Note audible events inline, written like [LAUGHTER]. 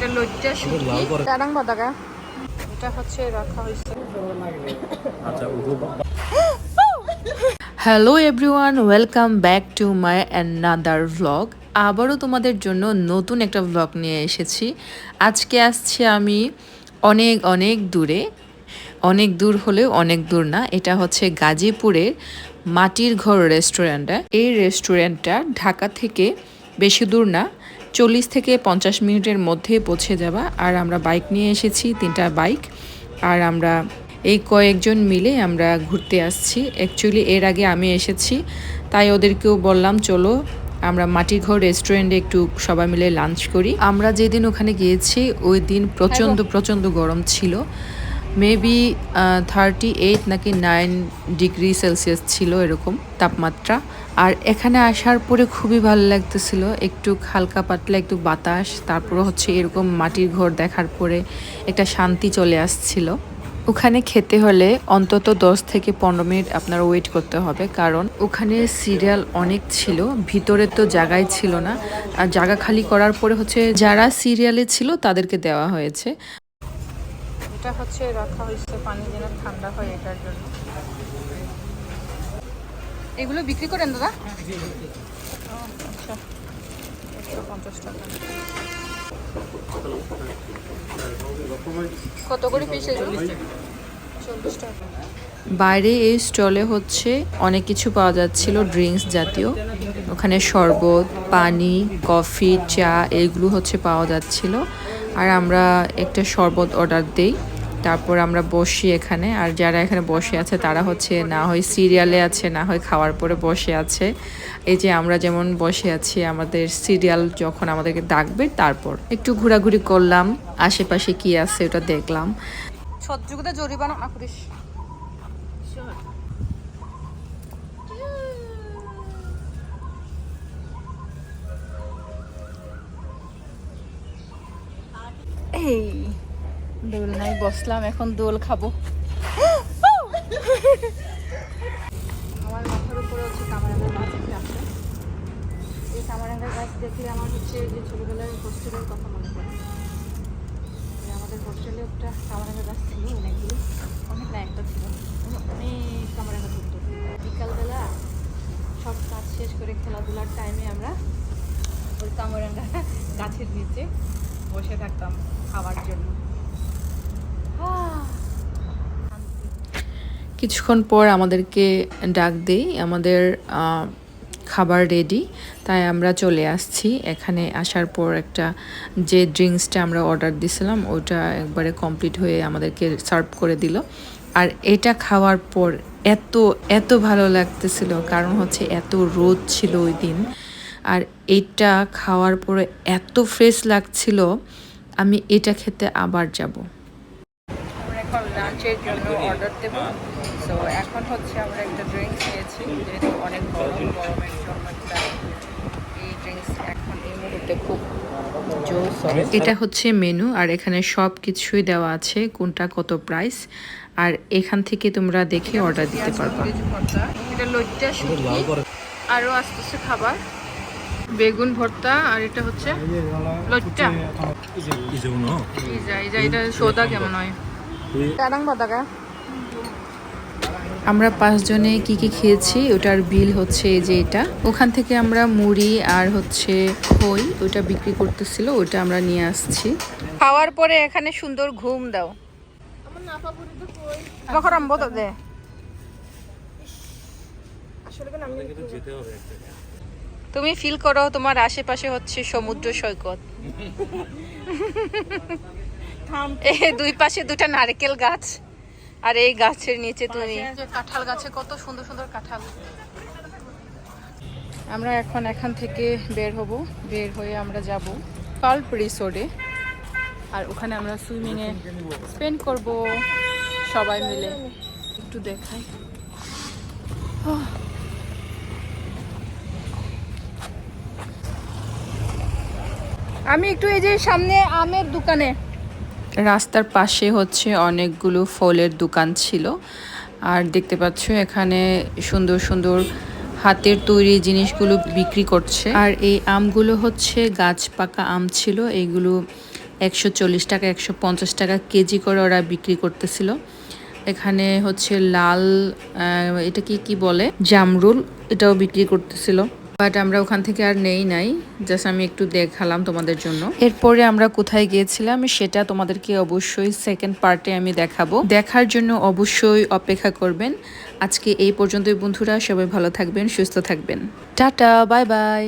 এটা লজ্জা শুটকি টারাং এটা হচ্ছে রাখা হয়েছে। আচ্ছা hello everyone welcome back to my another vlog আবারও তোমাদের জন্য নতুন একটা ভ্লগ নিয়ে এসেছি। আজকে আসছি আমি অনেক অনেক দূরে। অনেক দূর হলেও অনেক দূর না। এটা হচ্ছে গাজীপুরের মাটির ঘর রেস্টুরেন্টটা এই রেস্টুরেন্টটা ঢাকা থেকে বেশি দূর না চল্লিশ থেকে পঞ্চাশ মিনিটের মধ্যে পৌঁছে যাবা। আর আমরা বাইক নিয়ে এসেছি তিনটা বাইক। আর আমরা এই কয়েকজন মিলে আমরা ঘুরতে আসছি। অ্যাকচুয়ালি এর আগে আমি এসেছি তাই ওদেরকেও বললাম চলো আমরা মাটির ঘর রেস্টুরেন্টে একটু সবাই মিলে লাঞ্চ করি। আমরা যেদিন ওখানে গিয়েছি ওই দিন প্রচণ্ড প্রচণ্ড গরম ছিল। মেবি থার্টি এইট নাকি নাইন ডিগ্রি সেলসিয়াস ছিল এরকম তাপমাত্রা। আর এখানে আসার পরে খুবই ভালো লাগতেছিল। একটু হালকা পাতলা, একটু বাতাস তারপরে হচ্ছে এরকম মাটির ঘর দেখার পরে একটা শান্তি চলে আসছিল। ওখানে খেতে হলে অন্তত দশ থেকে পনেরো মিনিট আপনার ওয়েট করতে হবে। কারণ ওখানে সিরিয়াল অনেক ছিল, ভিতরে তো জায়গায় ছিল না। আর জায়গা খালি করার পরে হচ্ছে যারা সিরিয়ালে ছিল তাদেরকে দেওয়া হয়েছে। এটা হচ্ছে রাখা হয়েছে পানি যেন ঠান্ডা হয় এটার জন্য। এগুলো বিক্রি করেন দাদা? পঞ্চাশ টাকা এগুলো? বাইরে এই স্টলে হচ্ছে অনেক কিছু পাওয়া যাচ্ছিল ড্রিঙ্কস জাতীয়। ওখানে শরবত, পানি কফি চা এইগুলো হচ্ছে পাওয়া যাচ্ছিল। আর আমরা একটা শরবত অর্ডার দেই। তারপর আমরা বসি এখানে। আর যারা এখানে বসে আছে তারা হচ্ছে না হয় সিরিয়ালে আছে না হয় খাওয়ার পরে বসে আছে। এই যে আমরা যেমন বসে আছি আমাদের সিরিয়াল যখন আমাদেরকে ডাকবে তারপর। একটু ঘোরাঘুরি করলাম আশেপাশে কি আছে ওটা দেখলাম। সহ্যকতা জরিমানা না করিস। এই দোল নাই, বসলাম, এখন দোল খাব। আমার মাথার উপরে হচ্ছে কামারাঙ্গা গাছ এই কামারাঙ্গা গাছ দেখলে আমার হচ্ছে যে ছোটবেলার হোস্টেলের কথা মনে পড়ে। আমাদের হোস্টেলে একটা কামারাঙ্গা গাছ ছিল অনেকগুলো। অনেক না, একটা ছিল। অনেক কামারাঙ্গা বিকালবেলা সব কাজ শেষ করে খেলাধুলার টাইমে আমরা ওই কামারাঙ্গা গাছের নিচে বসে থাকতাম খাওয়ার জন্য। কিছুক্ষণ পর আমাদেরকে ডাক দেই, আমাদের খাবার রেডি তাই আমরা চলে আসছি। এখানে আসার পর একটা যে ড্রিঙ্কসটা আমরা অর্ডার দিছিলাম, ওটা একবারে কমপ্লিট হয়ে আমাদেরকে সার্ভ করে দিল। আর এটা খাওয়ার পর এত এত ভালো লাগতেছিল, কারণ হচ্ছে এত রোদ ছিল ওই দিন। আর এটা খাওয়ার পরে এত ফ্রেশ লাগছিল, আমি এটা খেতে আবার যাব। লাঞ্চের জন্য অর্ডার দেব। সো এখন হচ্ছে আমরা একটা ড্রিঙ্কস নিয়েছি। যেহেতু অনেক গরম গরমের জন্য এই ড্রিঙ্কস এখন এই মুহূর্তে খুব এটা হচ্ছে মেনু আর এখানে সব কিছুই দেওয়া আছে কোনটা কত প্রাইস আর এখান থেকে তোমরা দেখে অর্ডার দিতে পারবা। এটা লজ্জা আরও আস্তে আস্তে খাবার। বেগুন ভর্তা আর এটা হচ্ছে লজ্জা। ইজা এটা সোদা কেমন হয়? আমরা পাঁচজনে কি কি খেয়েছি ওটার বিল হচ্ছে এই যে এটা। ওখান থেকে আমরা মুড়ি আর হচ্ছে খই ওটা বিক্রি করতেছিল ওটা আমরা নিয়ে আসছি। খাওয়ার পরে এখানে সুন্দর ঘুম দাও। তুমি ফিল করো তোমার আশেপাশে হচ্ছে সমুদ্র সৈকত। [LAUGHS] দুই পাশে দুটা নারকেল গাছ। আর এই গাছের নিচে তুমি। কাঁঠাল গাছে কত সুন্দর সুন্দর কাঁঠাল। আমরা এখন এখান থেকে বের হব। বের হয়ে আমরা যাব পাল্প রিসোর্টে। আর ওখানে আমরা সুইমিংয়ে স্পেন্ড করব সবাই মিলে। একটু দেখাই। আমি একটু এই যে সামনে আমের দোকানে রাস্তার পাশে হচ্ছে অনেকগুলো ফলের দোকান ছিল। আর দেখতে পাচ্ছ এখানে সুন্দর সুন্দর হাতের তৈরি জিনিসগুলো বিক্রি করছে। আর এই আমগুলো হচ্ছে গাছ পাকা আম ছিল। এইগুলো একশো চল্লিশ টাকা, একশো পঞ্চাশ টাকা কেজি করে ওরা বিক্রি করতেছিল। এখানে হচ্ছে লাল এটা কি কি বলে? জামরুল, এটাও বিক্রি করতেছিল। বাট আমরা ওখান থেকে আর নেই নাই। জাস্ট আমি একটু দেখালাম তোমাদের জন্য। এরপরে আমরা কোথায় গিয়েছিলাম সেটা তোমাদেরকে অবশ্যই সেকেন্ড পার্টে আমি দেখাবো। দেখার জন্য অবশ্যই অপেক্ষা করবেন। আজকে এই পর্যন্তই বন্ধুরা, সবাই ভালো থাকবেন, সুস্থ থাকবেন। Tata bye bye